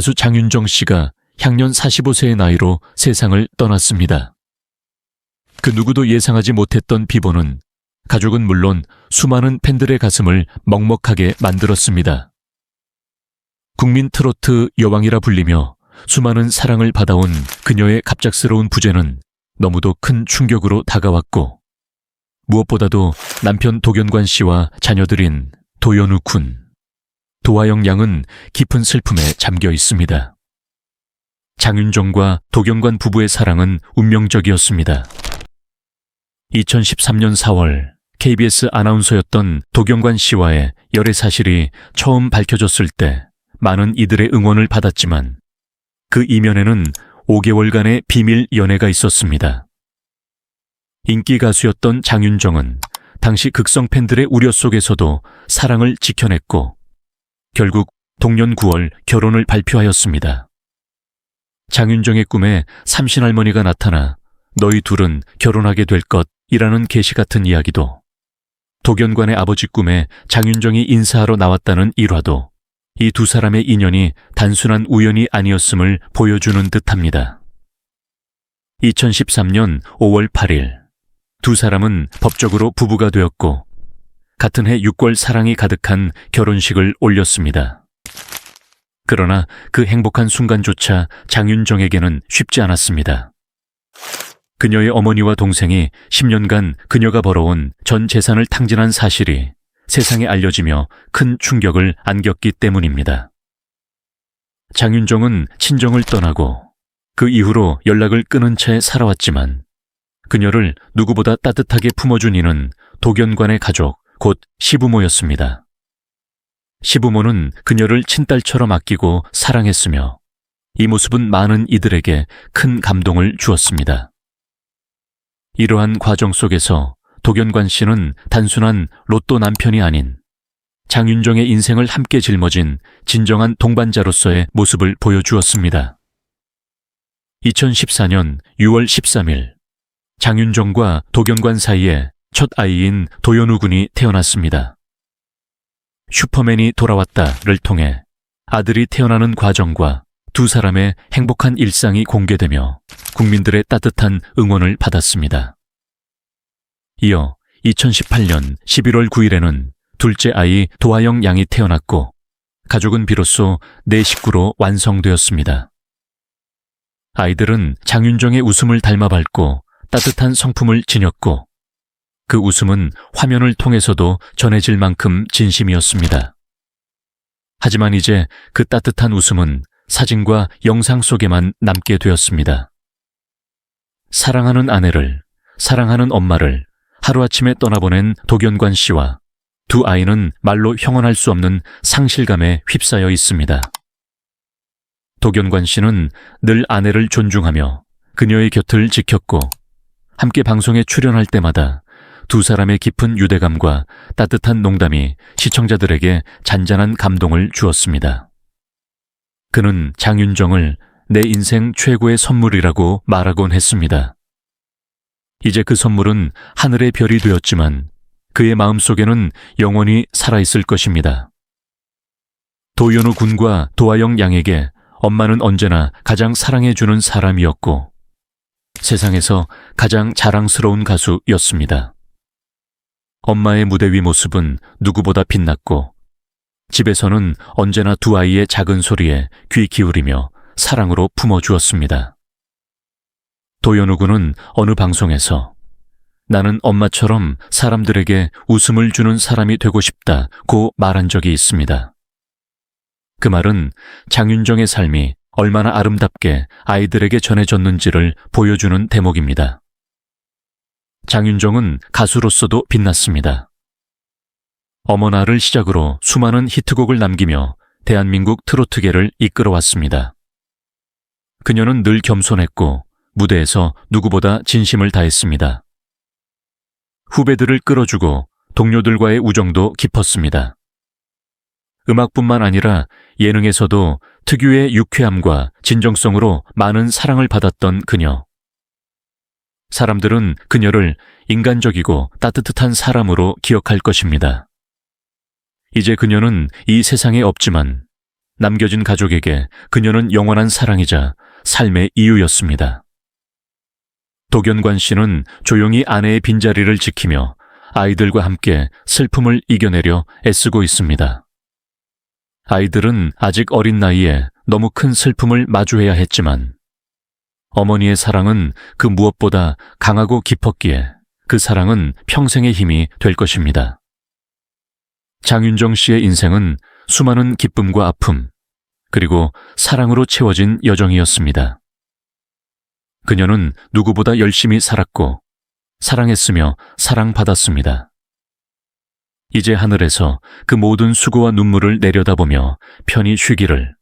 가수 장윤정 씨가 향년 45세의 나이로 세상을 떠났습니다. 그 누구도 예상하지 못했던 비보는 가족은 물론 수많은 팬들의 가슴을 먹먹하게 만들었습니다. 국민 트로트 여왕이라 불리며 수많은 사랑을 받아온 그녀의 갑작스러운 부재는 너무도 큰 충격으로 다가왔고 무엇보다도 남편 도견관 씨와 자녀들인 도연우 군, 도화영 양은 깊은 슬픔에 잠겨 있습니다. 장윤정과 도경관 부부의 사랑은 운명적이었습니다. 2013년 4월 KBS 아나운서였던 도경관 씨와의 열애 사실이 처음 밝혀졌을 때 많은 이들의 응원을 받았지만 그 이면에는 5개월간의 비밀 연애가 있었습니다. 인기 가수였던 장윤정은 당시 극성 팬들의 우려 속에서도 사랑을 지켜냈고 결국 동년 9월 결혼을 발표하였습니다. 장윤정의 꿈에 삼신할머니가 나타나 너희 둘은 결혼하게 될 것이라는 계시 같은 이야기도 도견관의 아버지 꿈에 장윤정이 인사하러 나왔다는 일화도 이 두 사람의 인연이 단순한 우연이 아니었음을 보여주는 듯합니다. 2013년 5월 8일 두 사람은 법적으로 부부가 되었고 같은 해 6월 사랑이 가득한 결혼식을 올렸습니다. 그러나 그 행복한 순간조차 장윤정에게는 쉽지 않았습니다. 그녀의 어머니와 동생이 10년간 그녀가 벌어온 전 재산을 탕진한 사실이 세상에 알려지며 큰 충격을 안겼기 때문입니다. 장윤정은 친정을 떠나고 그 이후로 연락을 끊은 채 살아왔지만 그녀를 누구보다 따뜻하게 품어준 이는 도견관의 가족, 곧 시부모였습니다. 시부모는 그녀를 친딸처럼 아끼고 사랑했으며 이 모습은 많은 이들에게 큰 감동을 주었습니다. 이러한 과정 속에서 도견관 씨는 단순한 로또 남편이 아닌 장윤정의 인생을 함께 짊어진 진정한 동반자로서의 모습을 보여주었습니다. 2014년 6월 13일 장윤정과 도견관 사이에 첫 아이인 도연우 군이 태어났습니다. 슈퍼맨이 돌아왔다를 통해 아들이 태어나는 과정과 두 사람의 행복한 일상이 공개되며 국민들의 따뜻한 응원을 받았습니다. 이어 2018년 11월 9일에는 둘째 아이 도하영 양이 태어났고 가족은 비로소 네 식구로 완성되었습니다. 아이들은 장윤정의 웃음을 닮아 밝고 따뜻한 성품을 지녔고 그 웃음은 화면을 통해서도 전해질 만큼 진심이었습니다. 하지만 이제 그 따뜻한 웃음은 사진과 영상 속에만 남게 되었습니다. 사랑하는 아내를, 사랑하는 엄마를 하루아침에 떠나보낸 도견관 씨와 두 아이는 말로 형언할 수 없는 상실감에 휩싸여 있습니다. 도견관 씨는 늘 아내를 존중하며 그녀의 곁을 지켰고 함께 방송에 출연할 때마다 두 사람의 깊은 유대감과 따뜻한 농담이 시청자들에게 잔잔한 감동을 주었습니다. 그는 장윤정을 내 인생 최고의 선물이라고 말하곤 했습니다. 이제 그 선물은 하늘의 별이 되었지만 그의 마음 속에는 영원히 살아있을 것입니다. 도연우 군과 도하영 양에게 엄마는 언제나 가장 사랑해주는 사람이었고 세상에서 가장 자랑스러운 가수였습니다. 엄마의 무대 위 모습은 누구보다 빛났고 집에서는 언제나 두 아이의 작은 소리에 귀 기울이며 사랑으로 품어주었습니다. 도연우 군은 어느 방송에서 나는 엄마처럼 사람들에게 웃음을 주는 사람이 되고 싶다고 말한 적이 있습니다. 그 말은 장윤정의 삶이 얼마나 아름답게 아이들에게 전해졌는지를 보여주는 대목입니다. 장윤정은 가수로서도 빛났습니다. 어머나를 시작으로 수많은 히트곡을 남기며 대한민국 트로트계를 이끌어왔습니다. 그녀는 늘 겸손했고 무대에서 누구보다 진심을 다했습니다. 후배들을 끌어주고 동료들과의 우정도 깊었습니다. 음악뿐만 아니라 예능에서도 특유의 유쾌함과 진정성으로 많은 사랑을 받았던 그녀. 사람들은 그녀를 인간적이고 따뜻한 사람으로 기억할 것입니다. 이제 그녀는 이 세상에 없지만 남겨진 가족에게 그녀는 영원한 사랑이자 삶의 이유였습니다. 도견관 씨는 조용히 아내의 빈자리를 지키며 아이들과 함께 슬픔을 이겨내려 애쓰고 있습니다. 아이들은 아직 어린 나이에 너무 큰 슬픔을 마주해야 했지만 어머니의 사랑은 그 무엇보다 강하고 깊었기에 그 사랑은 평생의 힘이 될 것입니다. 장윤정 씨의 인생은 수많은 기쁨과 아픔, 그리고 사랑으로 채워진 여정이었습니다. 그녀는 누구보다 열심히 살았고, 사랑했으며 사랑받았습니다. 이제 하늘에서 그 모든 수고와 눈물을 내려다보며 편히 쉬기를,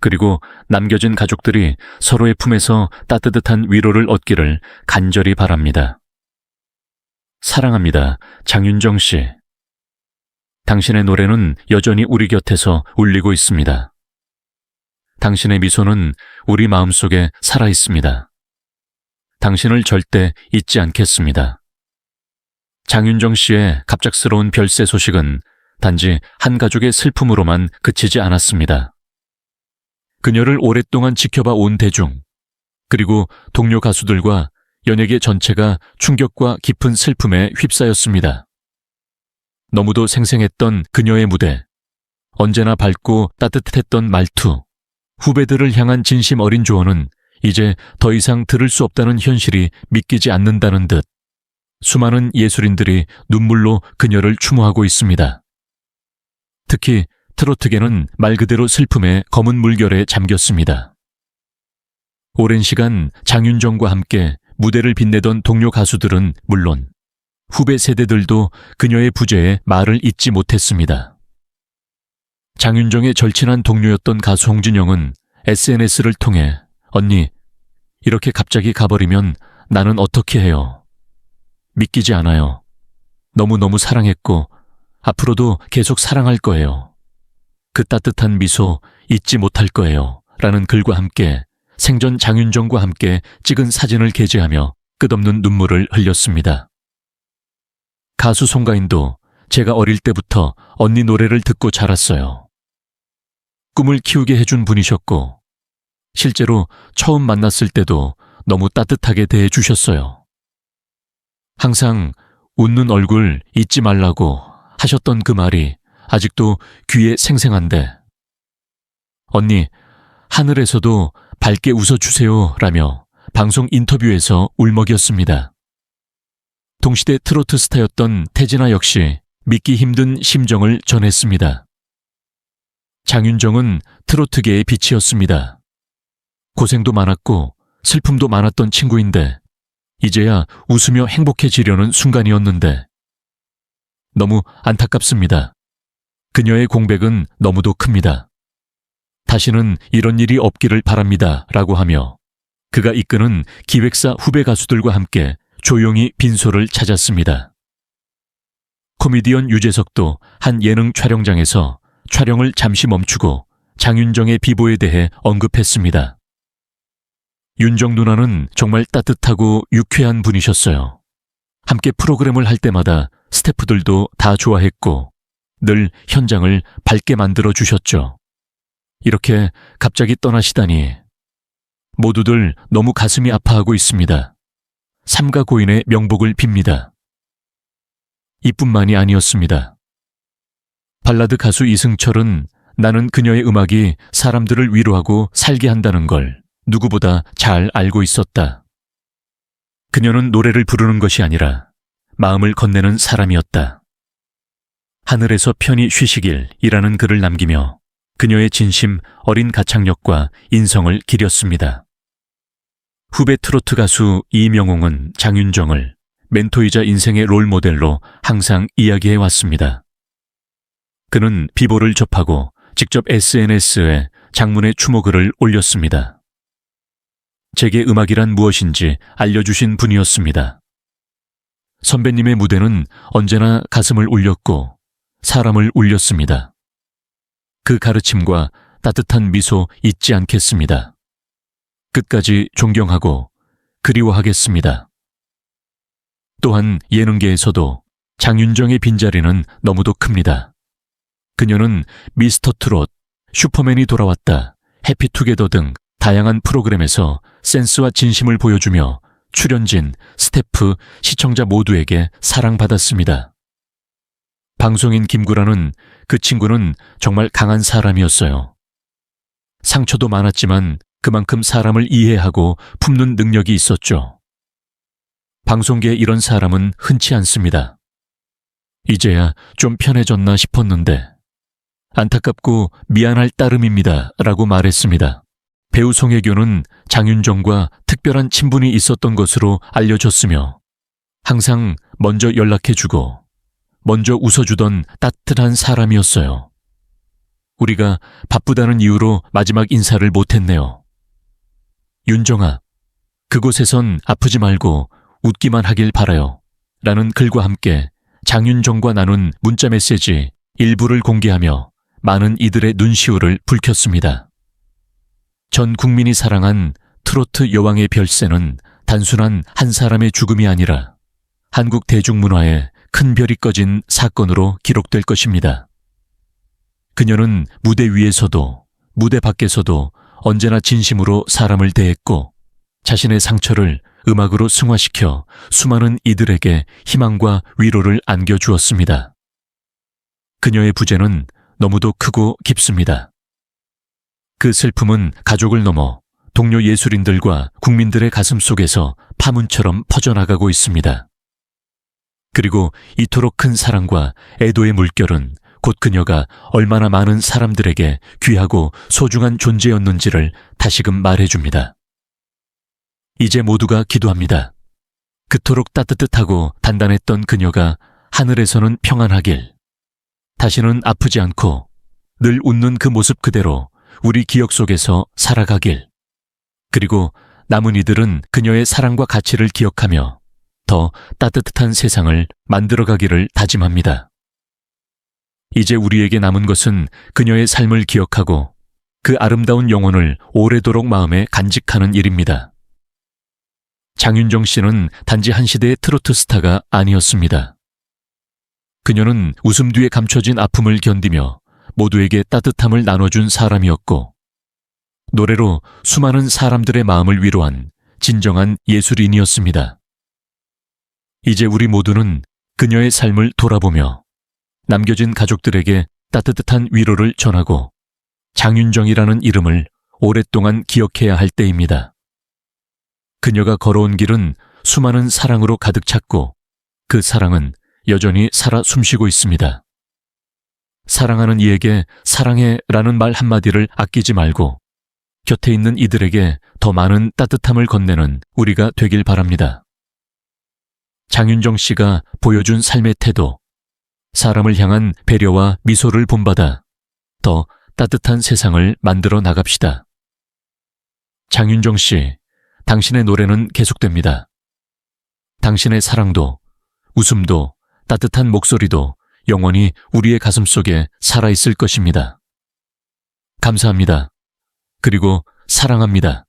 그리고 남겨진 가족들이 서로의 품에서 따뜻한 위로를 얻기를 간절히 바랍니다. 사랑합니다. 장윤정 씨. 당신의 노래는 여전히 우리 곁에서 울리고 있습니다. 당신의 미소는 우리 마음속에 살아 있습니다. 당신을 절대 잊지 않겠습니다. 장윤정 씨의 갑작스러운 별세 소식은 단지 한 가족의 슬픔으로만 그치지 않았습니다. 그녀를 오랫동안 지켜봐 온 대중, 그리고 동료 가수들과 연예계 전체가 충격과 깊은 슬픔에 휩싸였습니다. 너무도 생생했던 그녀의 무대, 언제나 밝고 따뜻했던 말투, 후배들을 향한 진심 어린 조언은 이제 더 이상 들을 수 없다는 현실이 믿기지 않는다는 듯 수많은 예술인들이 눈물로 그녀를 추모하고 있습니다. 특히 트로트계는 말 그대로 슬픔의 검은 물결에 잠겼습니다. 오랜 시간 장윤정과 함께 무대를 빛내던 동료 가수들은 물론 후배 세대들도 그녀의 부재에 말을 잇지 못했습니다. 장윤정의 절친한 동료였던 가수 홍진영은 SNS를 통해 언니, 이렇게 갑자기 가버리면 나는 어떻게 해요? 믿기지 않아요. 너무너무 사랑했고 앞으로도 계속 사랑할 거예요. 그 따뜻한 미소 잊지 못할 거예요. 라는 글과 함께 생전 장윤정과 함께 찍은 사진을 게재하며 끝없는 눈물을 흘렸습니다. 가수 송가인도 제가 어릴 때부터 언니 노래를 듣고 자랐어요. 꿈을 키우게 해준 분이셨고, 실제로 처음 만났을 때도 너무 따뜻하게 대해 주셨어요. 항상 웃는 얼굴 잊지 말라고 하셨던 그 말이 아직도 귀에 생생한데, 언니, 하늘에서도 밝게 웃어주세요 라며 방송 인터뷰에서 울먹였습니다. 동시대 트로트 스타였던 태진아 역시 믿기 힘든 심정을 전했습니다. 장윤정은 트로트계의 빛이었습니다. 고생도 많았고 슬픔도 많았던 친구인데 이제야 웃으며 행복해지려는 순간이었는데 너무 안타깝습니다. 그녀의 공백은 너무도 큽니다. 다시는 이런 일이 없기를 바랍니다. 라고 하며 그가 이끄는 기획사 후배 가수들과 함께 조용히 빈소를 찾았습니다. 코미디언 유재석도 한 예능 촬영장에서 촬영을 잠시 멈추고 장윤정의 비보에 대해 언급했습니다. 윤정 누나는 정말 따뜻하고 유쾌한 분이셨어요. 함께 프로그램을 할 때마다 스태프들도 다 좋아했고 늘 현장을 밝게 만들어 주셨죠. 이렇게 갑자기 떠나시다니 모두들 너무 가슴이 아파하고 있습니다. 삼가 고인의 명복을 빕니다. 이뿐만이 아니었습니다. 발라드 가수 이승철은 나는 그녀의 음악이 사람들을 위로하고 살게 한다는 걸 누구보다 잘 알고 있었다. 그녀는 노래를 부르는 것이 아니라 마음을 건네는 사람이었다. 하늘에서 편히 쉬시길이라는 글을 남기며 그녀의 진심 어린 가창력과 인성을 기렸습니다. 후배 트로트 가수 이명웅은 장윤정을 멘토이자 인생의 롤 모델로 항상 이야기해 왔습니다. 그는 비보를 접하고 직접 SNS에 장문의 추모글을 올렸습니다. 제게 음악이란 무엇인지 알려주신 분이었습니다. 선배님의 무대는 언제나 가슴을 울렸고 사람을 울렸습니다. 그 가르침과 따뜻한 미소 잊지 않겠습니다. 끝까지 존경하고 그리워하겠습니다. 또한 예능계에서도 장윤정의 빈자리는 너무도 큽니다. 그녀는 미스터 트롯, 슈퍼맨이 돌아왔다, 해피투게더 등 다양한 프로그램에서 센스와 진심을 보여주며 출연진, 스태프, 시청자 모두에게 사랑받았습니다. 방송인 김구라는 그 친구는 정말 강한 사람이었어요. 상처도 많았지만 그만큼 사람을 이해하고 품는 능력이 있었죠. 방송계에 이런 사람은 흔치 않습니다. 이제야 좀 편해졌나 싶었는데 안타깝고 미안할 따름입니다. 라고 말했습니다. 배우 송혜교는 장윤정과 특별한 친분이 있었던 것으로 알려졌으며 항상 먼저 연락해주고 먼저 웃어주던 따뜻한 사람이었어요. 우리가 바쁘다는 이유로 마지막 인사를 못했네요. 윤정아, 그곳에선 아프지 말고 웃기만 하길 바라요. 라는 글과 함께 장윤정과 나눈 문자 메시지 일부를 공개하며 많은 이들의 눈시울을 붉혔습니다. 전 국민이 사랑한 트로트 여왕의 별세는 단순한 한 사람의 죽음이 아니라 한국 대중문화에 큰 별이 꺼진 사건으로 기록될 것입니다. 그녀는 무대 위에서도 무대 밖에서도 언제나 진심으로 사람을 대했고 자신의 상처를 음악으로 승화시켜 수많은 이들에게 희망과 위로를 안겨주었습니다. 그녀의 부재는 너무도 크고 깊습니다. 그 슬픔은 가족을 넘어 동료 예술인들과 국민들의 가슴 속에서 파문처럼 퍼져나가고 있습니다. 그리고 이토록 큰 사랑과 애도의 물결은 곧 그녀가 얼마나 많은 사람들에게 귀하고 소중한 존재였는지를 다시금 말해줍니다. 이제 모두가 기도합니다. 그토록 따뜻하고 단단했던 그녀가 하늘에서는 평안하길, 다시는 아프지 않고 늘 웃는 그 모습 그대로 우리 기억 속에서 살아가길, 그리고 남은 이들은 그녀의 사랑과 가치를 기억하며 더 따뜻한 세상을 만들어가기를 다짐합니다. 이제 우리에게 남은 것은 그녀의 삶을 기억하고 그 아름다운 영혼을 오래도록 마음에 간직하는 일입니다. 장윤정 씨는 단지 한 시대의 트로트 스타가 아니었습니다. 그녀는 웃음 뒤에 감춰진 아픔을 견디며 모두에게 따뜻함을 나눠준 사람이었고, 노래로 수많은 사람들의 마음을 위로한 진정한 예술인이었습니다. 이제 우리 모두는 그녀의 삶을 돌아보며 남겨진 가족들에게 따뜻한 위로를 전하고 장윤정이라는 이름을 오랫동안 기억해야 할 때입니다. 그녀가 걸어온 길은 수많은 사랑으로 가득 찼고 그 사랑은 여전히 살아 숨쉬고 있습니다. 사랑하는 이에게 사랑해 라는 말 한마디를 아끼지 말고 곁에 있는 이들에게 더 많은 따뜻함을 건네는 우리가 되길 바랍니다. 장윤정 씨가 보여준 삶의 태도, 사람을 향한 배려와 미소를 본받아 더 따뜻한 세상을 만들어 나갑시다. 장윤정 씨, 당신의 노래는 계속됩니다. 당신의 사랑도, 웃음도, 따뜻한 목소리도 영원히 우리의 가슴 속에 살아있을 것입니다. 감사합니다. 그리고 사랑합니다.